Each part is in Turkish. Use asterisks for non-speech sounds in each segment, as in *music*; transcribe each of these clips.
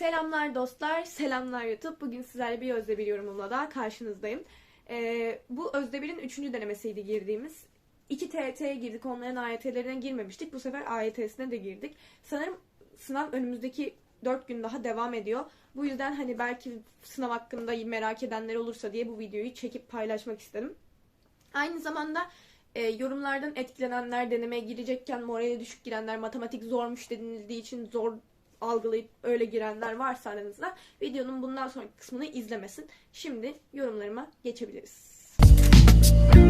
Selamlar dostlar, selamlar YouTube. Bugün sizlerle bir Özde bir yorumumla daha karşınızdayım. Ee, bu Özde bir'in 3. denemesiydi girdiğimiz. 2 TYT'ye girdik, onların AYT'lerine girmemiştik. Bu sefer AYT'sine de girdik. Sanırım sınav önümüzdeki 4 gün daha devam ediyor. Bu yüzden hani belki sınav hakkında merak edenler olursa diye bu videoyu çekip paylaşmak istedim. Aynı zamanda e, yorumlardan etkilenenler, denemeye girecekken morali düşük girenler, matematik zormuş denildiği için zor algılayıp öyle girenler varsa aranızda videonun bundan sonraki kısmını izlemesin. Şimdi yorumlarıma geçebiliriz. Ee,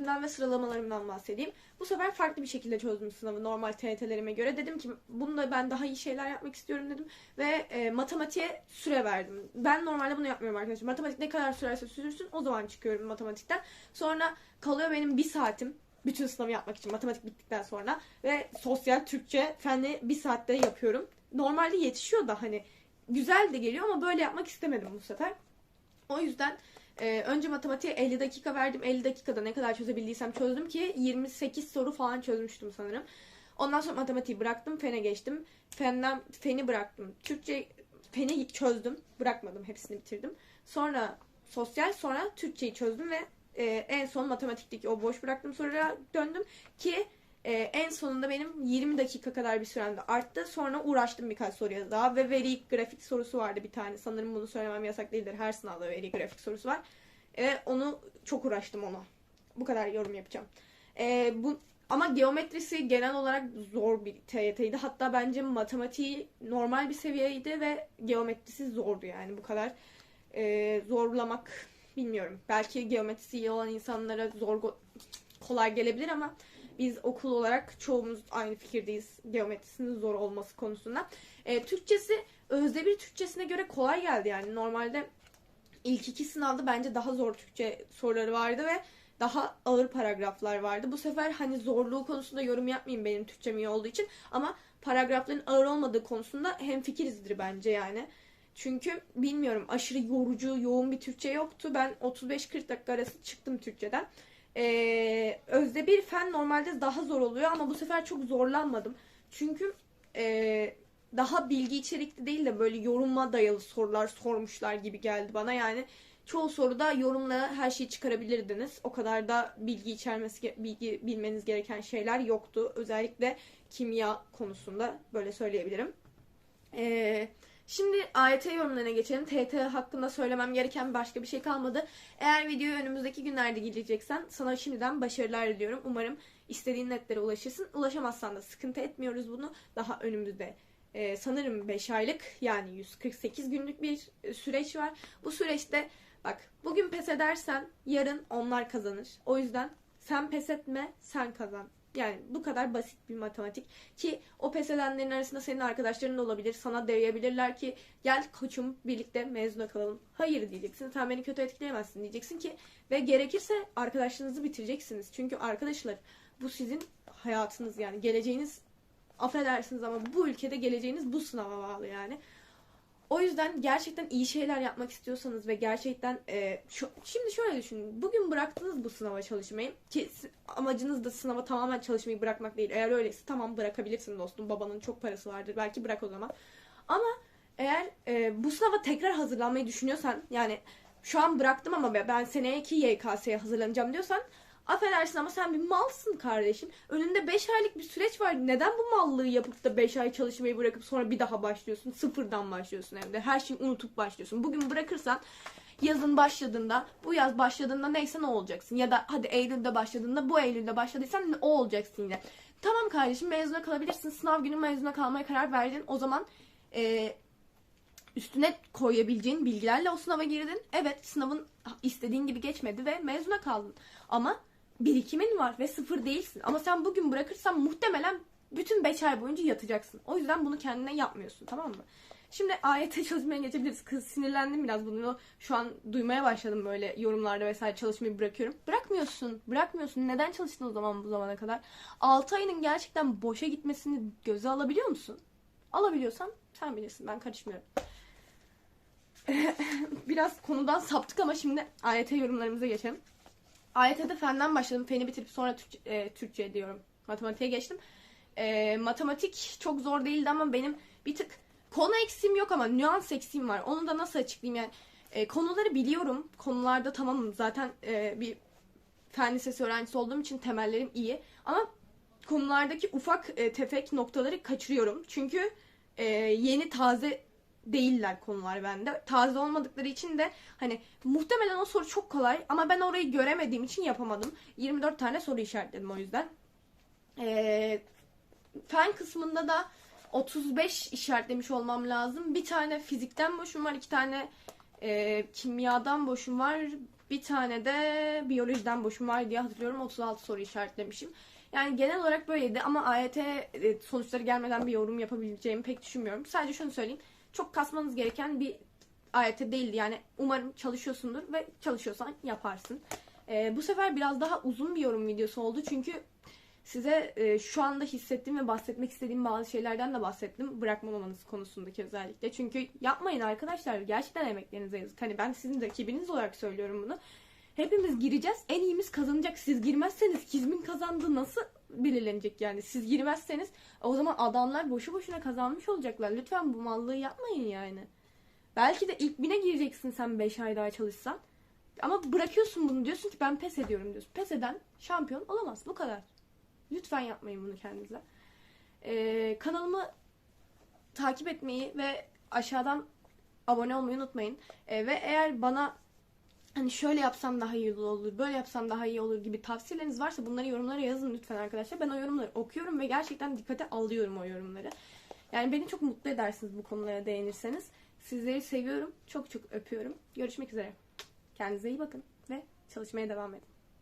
şeklimden ve sıralamalarımdan bahsedeyim. Bu sefer farklı bir şekilde çözdüm sınavı normal TYT'lerime göre. Dedim ki bunda ben daha iyi şeyler yapmak istiyorum dedim. Ve e, matematiğe süre verdim. Ben normalde bunu yapmıyorum arkadaşlar. Matematik ne kadar sürerse sürsün o zaman çıkıyorum matematikten. Sonra kalıyor benim bir saatim. Bütün sınavı yapmak için matematik bittikten sonra. Ve sosyal, Türkçe, fenli bir saatte yapıyorum. Normalde yetişiyor da hani güzel de geliyor ama böyle yapmak istemedim bu sefer. O yüzden ee, önce matematiğe 50 dakika verdim. 50 dakikada ne kadar çözebildiysem çözdüm ki 28 soru falan çözmüştüm sanırım. Ondan sonra matematiği bıraktım. Fene geçtim. Fenden feni bıraktım. Türkçe feni çözdüm. Bırakmadım. Hepsini bitirdim. Sonra sosyal sonra Türkçeyi çözdüm ve e, en son matematikteki o boş bıraktığım sorulara döndüm ki e, en sonunda benim 20 dakika kadar bir süremde arttı. Sonra uğraştım birkaç soruya daha ve veri grafik sorusu vardı bir tane. Sanırım bunu söylemem yasak değildir. Her sınavda veri grafik sorusu var. E, onu çok uğraştım ona. Bu kadar yorum yapacağım. E, bu ama geometrisi genel olarak zor bir TYT'ydi. Hatta bence matematiği normal bir seviyeydi ve geometrisi zordu yani bu kadar e, zorlamak bilmiyorum. Belki geometrisi iyi olan insanlara zor kolay gelebilir ama biz okul olarak çoğumuz aynı fikirdeyiz geometrisinin zor olması konusunda. E, Türkçesi Özde bir Türkçesine göre kolay geldi yani normalde ilk iki sınavda bence daha zor Türkçe soruları vardı ve daha ağır paragraflar vardı. Bu sefer hani zorluğu konusunda yorum yapmayayım benim Türkçem iyi olduğu için ama paragrafların ağır olmadığı konusunda hem fikirizdir bence yani. Çünkü bilmiyorum aşırı yorucu, yoğun bir Türkçe yoktu. Ben 35-40 dakika arası çıktım Türkçeden. Ee, özde bir fen normalde daha zor oluyor ama bu sefer çok zorlanmadım. Çünkü e, daha bilgi içerikli değil de böyle yoruma dayalı sorular sormuşlar gibi geldi bana. Yani çoğu soruda yorumla her şeyi çıkarabilirdiniz. O kadar da bilgi içermesi, bilgi bilmeniz gereken şeyler yoktu. Özellikle kimya konusunda böyle söyleyebilirim. Eee Şimdi AYT yorumlarına geçelim. TT hakkında söylemem gereken başka bir şey kalmadı. Eğer videoyu önümüzdeki günlerde geleceksen sana şimdiden başarılar diliyorum. Umarım istediğin netlere ulaşırsın. Ulaşamazsan da sıkıntı etmiyoruz bunu. Daha önümüzde e, sanırım 5 aylık yani 148 günlük bir süreç var. Bu süreçte bak bugün pes edersen yarın onlar kazanır. O yüzden sen pes etme sen kazan. Yani bu kadar basit bir matematik ki o pes edenlerin arasında senin arkadaşların da olabilir. Sana değebilirler ki gel koçum birlikte mezuna kalalım. Hayır diyeceksin. Sen beni kötü etkileyemezsin diyeceksin ki ve gerekirse arkadaşlığınızı bitireceksiniz. Çünkü arkadaşlar bu sizin hayatınız yani geleceğiniz affedersiniz ama bu ülkede geleceğiniz bu sınava bağlı yani. O yüzden gerçekten iyi şeyler yapmak istiyorsanız ve gerçekten e, şu, şimdi şöyle düşünün. Bugün bıraktınız bu sınava çalışmayı ki amacınız da sınava tamamen çalışmayı bırakmak değil. Eğer öyleyse tamam bırakabilirsin dostum. Babanın çok parası vardır. Belki bırak o zaman. Ama eğer e, bu sınava tekrar hazırlanmayı düşünüyorsan yani şu an bıraktım ama ben seneye ki YKS'ye hazırlanacağım diyorsan Affedersin ama sen bir malsın kardeşim. Önünde 5 aylık bir süreç var. Neden bu mallığı yapıp da 5 ay çalışmayı bırakıp sonra bir daha başlıyorsun? Sıfırdan başlıyorsun evde. Her şeyi unutup başlıyorsun. Bugün bırakırsan yazın başladığında, bu yaz başladığında neyse ne olacaksın? Ya da hadi Eylül'de başladığında, bu Eylül'de başladıysan o olacaksın yine. Tamam kardeşim mezuna kalabilirsin. Sınav günü mezuna kalmaya karar verdin. O zaman e, üstüne koyabileceğin bilgilerle o sınava girdin. Evet sınavın istediğin gibi geçmedi ve mezuna kaldın. Ama birikimin var ve sıfır değilsin. Ama sen bugün bırakırsan muhtemelen bütün 5 ay boyunca yatacaksın. O yüzden bunu kendine yapmıyorsun tamam mı? Şimdi AYT *laughs* çözmeye geçebiliriz. Kız sinirlendim biraz bunu. Şu an duymaya başladım böyle yorumlarda vesaire çalışmayı bırakıyorum. Bırakmıyorsun. Bırakmıyorsun. Neden çalıştın o zaman bu zamana kadar? 6 ayının gerçekten boşa gitmesini göze alabiliyor musun? Alabiliyorsan sen bilirsin. Ben karışmıyorum. *laughs* biraz konudan saptık ama şimdi AYT yorumlarımıza geçelim. AYT'de fenden başladım. Feni bitirip sonra Türkçe, e, Türkçe diyorum. Matematiğe geçtim. E, matematik çok zor değildi ama benim bir tık konu eksiğim yok ama nüans eksiğim var. Onu da nasıl açıklayayım yani. E, konuları biliyorum. Konularda tamamım. Zaten e, bir fen lisesi öğrencisi olduğum için temellerim iyi. Ama konulardaki ufak e, tefek noktaları kaçırıyorum. Çünkü e, yeni taze değiller konular bende. Taze olmadıkları için de hani muhtemelen o soru çok kolay ama ben orayı göremediğim için yapamadım. 24 tane soru işaretledim o yüzden. E, fen kısmında da 35 işaretlemiş olmam lazım. Bir tane fizikten boşum var, iki tane e, kimyadan boşum var, bir tane de biyolojiden boşum var diye hatırlıyorum. 36 soru işaretlemişim. Yani genel olarak böyleydi ama AYT e, sonuçları gelmeden bir yorum yapabileceğimi pek düşünmüyorum. Sadece şunu söyleyeyim. Çok kasmanız gereken bir AYT değildi. Yani umarım çalışıyorsundur ve çalışıyorsan yaparsın. E, bu sefer biraz daha uzun bir yorum videosu oldu. Çünkü size e, şu anda hissettiğim ve bahsetmek istediğim bazı şeylerden de bahsettim. Bırakmamamanız konusundaki özellikle. Çünkü yapmayın arkadaşlar. Gerçekten emeklerinize yazık. Hani ben sizin rakibiniz olarak söylüyorum bunu. Hepimiz gireceğiz. En iyimiz kazanacak. Siz girmezseniz kimin kazandığı nasıl belirlenecek yani? Siz girmezseniz o zaman adamlar boşu boşuna kazanmış olacaklar. Lütfen bu mallığı yapmayın yani. Belki de ilk bine gireceksin sen 5 ay daha çalışsan. Ama bırakıyorsun bunu diyorsun ki ben pes ediyorum diyorsun. Pes eden şampiyon olamaz. Bu kadar. Lütfen yapmayın bunu kendinize. Ee, kanalımı takip etmeyi ve aşağıdan abone olmayı unutmayın. Ee, ve eğer bana hani şöyle yapsam daha iyi olur, böyle yapsam daha iyi olur gibi tavsiyeleriniz varsa bunları yorumlara yazın lütfen arkadaşlar. Ben o yorumları okuyorum ve gerçekten dikkate alıyorum o yorumları. Yani beni çok mutlu edersiniz bu konulara değinirseniz. Sizleri seviyorum. Çok çok öpüyorum. Görüşmek üzere. Kendinize iyi bakın ve çalışmaya devam edin.